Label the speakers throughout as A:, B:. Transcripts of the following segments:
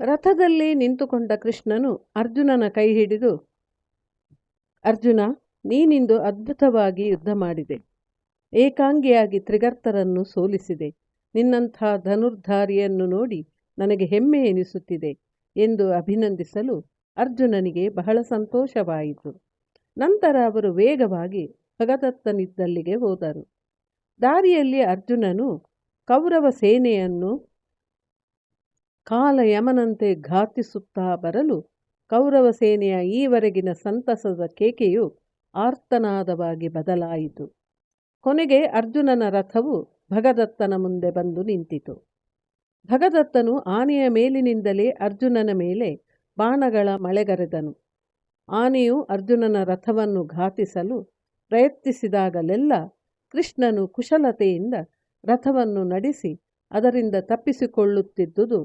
A: ರಥದಲ್ಲಿ ನಿಂತುಕೊಂಡ ಕೃಷ್ಣನು ಅರ್ಜುನನ ಕೈ ಹಿಡಿದು, ಅರ್ಜುನ, ನೀನಿಂದು ಅದ್ಭುತವಾಗಿ ಯುದ್ಧ ಮಾಡಿದೆ. ಏಕಾಂಗಿಯಾಗಿ ತ್ರಿಗರ್ತರನ್ನು ಸೋಲಿಸಿದೆ. ನಿನ್ನಂಥ ಧನುರ್ಧಾರಿಯನ್ನು ನೋಡಿ ನನಗೆ ಹೆಮ್ಮೆ ಎನಿಸುತ್ತಿದೆ ಎಂದು ಅಭಿನಂದಿಸಲು ಅರ್ಜುನನಿಗೆ ಬಹಳ ಸಂತೋಷವಾಯಿತು. ನಂತರ ಅವರು ವೇಗವಾಗಿ ಭಗದತ್ತನಿದ್ದಲ್ಲಿಗೆ ಹೋದರು. ದಾರಿಯಲ್ಲಿ ಅರ್ಜುನನು ಕೌರವ ಸೇನೆಯನ್ನು ಕಾಲ ಯಮನಂತೆ ಘಾತಿಸುತ್ತಾ ಬರಲು ಕೌರವ ಸೇನೆಯ ಈವರೆಗಿನ ಸಂತಸದ ಕೇಕೆಯು ಆರ್ತನಾದವಾಗಿ ಬದಲಾಯಿತು. ಕೊನೆಗೆ ಅರ್ಜುನನ ರಥವು ಭಗದತ್ತನ ಮುಂದೆ ಬಂದು ನಿಂತಿತು. ಭಗದತ್ತನು ಆನೆಯ ಮೇಲಿನಿಂದಲೇ ಅರ್ಜುನನ ಮೇಲೆ ಬಾಣಗಳ ಮಳೆಗರೆದನು. ಆನೆಯು ಅರ್ಜುನನ ರಥವನ್ನು ಘಾತಿಸಲು ಪ್ರಯತ್ನಿಸಿದಾಗಲೆಲ್ಲ ಕೃಷ್ಣನು ಕುಶಲತೆಯಿಂದ ರಥವನ್ನು ನಡೆಸಿ ಅದರಿಂದ ತಪ್ಪಿಸಿಕೊಳ್ಳುತ್ತಿದ್ದುದು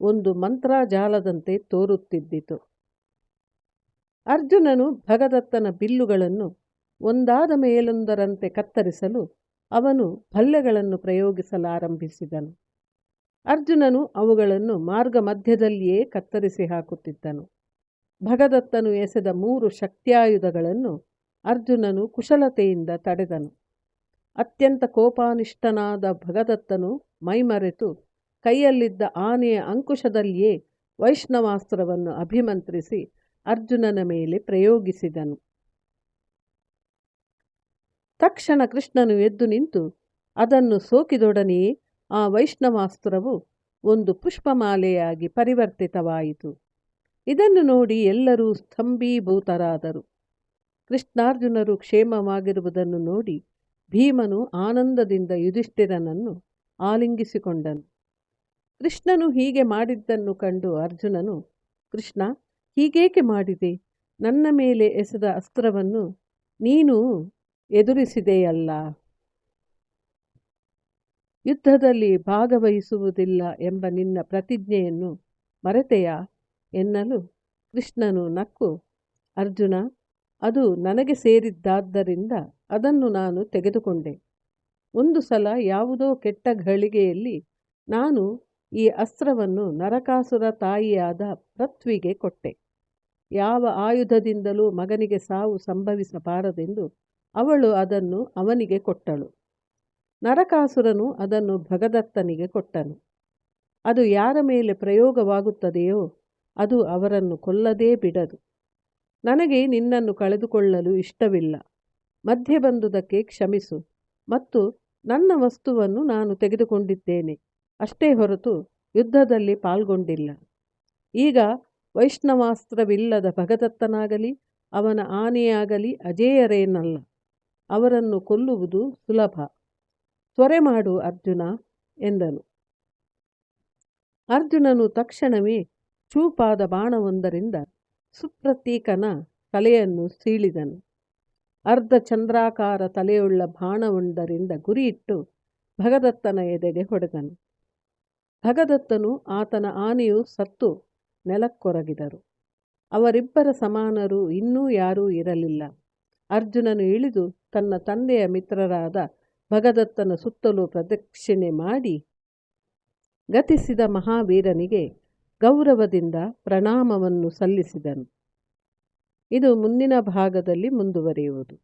A: ಒಂದು ಮಂತ್ರಾಜಾಲದಂತೆ ತೋರುತ್ತಿದ್ದಿತು. ಅರ್ಜುನನು ಭಗದತ್ತನ ಬಿಲ್ಲುಗಳನ್ನು ಒಂದಾದ ಮೇಲೊಂದರಂತೆ ಕತ್ತರಿಸಲು ಅವನು ಭಲ್ಲೆಗಳನ್ನು ಪ್ರಯೋಗಿಸಲಾರಂಭಿಸಿದನು. ಅರ್ಜುನನು ಅವುಗಳನ್ನು ಮಾರ್ಗ ಮಧ್ಯದಲ್ಲಿಯೇ ಕತ್ತರಿಸಿ ಹಾಕುತ್ತಿದ್ದನು. ಭಗದತ್ತನು ಎಸೆದ ಮೂರು ಶಕ್ತ್ಯಾಯುಧಗಳನ್ನು ಅರ್ಜುನನು ಕುಶಲತೆಯಿಂದ ತಡೆದನು. ಅತ್ಯಂತ ಕೋಪಾನಿಷ್ಠನಾದ ಭಗದತ್ತನು ಮೈಮರೆತು ಕೈಯಲ್ಲಿದ್ದ ಆನೆಯ ಅಂಕುಶದಲ್ಲಿಯೇ ವೈಷ್ಣವಾಸ್ತ್ರವನ್ನು ಅಭಿಮಂತ್ರಿಸಿ ಅರ್ಜುನನ ಮೇಲೆ ಪ್ರಯೋಗಿಸಿದನು. ತಕ್ಷಣ ಕೃಷ್ಣನು ಎದ್ದು ನಿಂತು ಅದನ್ನು ಸೋಕಿದೊಡನೆಯೇ ಆ ವೈಷ್ಣವಾಸ್ತ್ರವು ಒಂದು ಪುಷ್ಪಮಾಲೆಯಾಗಿ ಪರಿವರ್ತಿತವಾಯಿತು. ಇದನ್ನು ನೋಡಿ ಎಲ್ಲರೂ ಸ್ತಂಭೀಭೂತರಾದರು ಕೃಷ್ಣಾರ್ಜುನರು ಕ್ಷೇಮವಾಗಿರುವುದನ್ನು ನೋಡಿ ಭೀಮನು ಆನಂದದಿಂದ ಯುಧಿಷ್ಠಿರನನ್ನು ಆಲಿಂಗಿಸಿಕೊಂಡನು. ಕೃಷ್ಣನು ಹೀಗೆ ಮಾಡಿದ್ದನ್ನು ಕಂಡು ಅರ್ಜುನನು, ಕೃಷ್ಣ, ಹೀಗೇಕೆ ಮಾಡಿದೆ? ನನ್ನ ಮೇಲೆ ಎಸೆದ ಅಸ್ತ್ರವನ್ನು ನೀನು ಎದುರಿಸಿದೆಯಲ್ಲ. ಯುದ್ಧದಲ್ಲಿ ಭಾಗವಹಿಸುವುದಿಲ್ಲ ಎಂಬ ನಿನ್ನ ಪ್ರತಿಜ್ಞೆಯನ್ನು ಮರೆತೆಯಾ? ಎನ್ನಲು ಕೃಷ್ಣನು ನಕ್ಕು, ಅರ್ಜುನ, ಅದು ನನಗೆ ಸೇರಿದ್ದಾದ್ದರಿಂದ ಅದನ್ನು ನಾನು ತೆಗೆದುಕೊಂಡೆ. ಒಂದು ಸಲ ಯಾವುದೋ ಕೆಟ್ಟ ಘಳಿಗೆಯಲ್ಲಿ ನಾನು ಈ ಅಸ್ತ್ರವನ್ನು ನರಕಾಸುರ ತಾಯಿಯಾದ ಪೃಥ್ವಿಗೆ ಕೊಟ್ಟೆ. ಯಾವ ಆಯುಧದಿಂದಲೂ ಮಗನಿಗೆ ಸಾವು ಸಂಭವಿಸಬಾರದೆಂದು ಅವಳು ಅದನ್ನು ಅವನಿಗೆ ಕೊಟ್ಟಳು. ನರಕಾಸುರನು ಅದನ್ನು ಭಗದತ್ತನಿಗೆ ಕೊಟ್ಟನು. ಅದು ಯಾರ ಮೇಲೆ ಪ್ರಯೋಗವಾಗುತ್ತದೆಯೋ ಅದು ಅವರನ್ನು ಕೊಲ್ಲದೇ ಬಿಡದು. ನನಗೆ ನಿನ್ನನ್ನು ಕಳೆದುಕೊಳ್ಳಲು ಇಷ್ಟವಿಲ್ಲ. ಮಧ್ಯೆ ಬಂದುದಕ್ಕೆ ಕ್ಷಮಿಸು ಮತ್ತು ನನ್ನ ವಸ್ತುವನ್ನು ನಾನು ತೆಗೆದುಕೊಂಡಿದ್ದೇನೆ. ಅಷ್ಟೇ ಹೊರತು ಯುದ್ಧದಲ್ಲಿ ಪಾಲ್ಗೊಂಡಿಲ್ಲ. ಈಗ ವೈಷ್ಣವಾಸ್ತ್ರವಿಲ್ಲದ ಭಗದತ್ತನಾಗಲಿ, ಅವನ ಆನೆಯಾಗಲಿ ಅಜೇಯರೇನಲ್ಲ. ಅವರನ್ನು ಕೊಲ್ಲುವುದು ಸುಲಭ. ತ್ವರೆ ಮಾಡು ಅರ್ಜುನ ಎಂದನು. ಅರ್ಜುನನು ತಕ್ಷಣವೇ ಚೂಪಾದ ಬಾಣವೊಂದರಿಂದ ಸುಪ್ರತೀಕನ ತಲೆಯನ್ನು ಸೀಳಿದನು. ಅರ್ಧ ಚಂದ್ರಾಕಾರ ತಲೆಯುಳ್ಳ ಬಾಣವೊಂದರಿಂದ ಗುರಿಯಿಟ್ಟು ಭಗದತ್ತನ ಎದೆಗೆ ಹೊಡೆದನು. ಭಗದತ್ತನು ಆತನ ಆನೆಯು ಸತ್ತು ನೆಲಕ್ಕೊರಗಿದರು. ಅವರಿಬ್ಬರ ಸಮಾನರು ಇನ್ನೂ ಯಾರೂ ಇರಲಿಲ್ಲ. ಅರ್ಜುನನು ಇಳಿದು ತನ್ನ ತಂದೆಯ ಮಿತ್ರರಾದ ಭಗದತ್ತನ ಸುತ್ತಲೂ ಪ್ರದಕ್ಷಿಣೆ ಮಾಡಿ ಗತಿಸಿದ ಮಹಾವೀರನಿಗೆ ಗೌರವದಿಂದ ಪ್ರಣಾಮವನ್ನು ಸಲ್ಲಿಸಿದನು. ಇದು ಮುಂದಿನ ಭಾಗದಲ್ಲಿ ಮುಂದುವರಿಯುವುದು.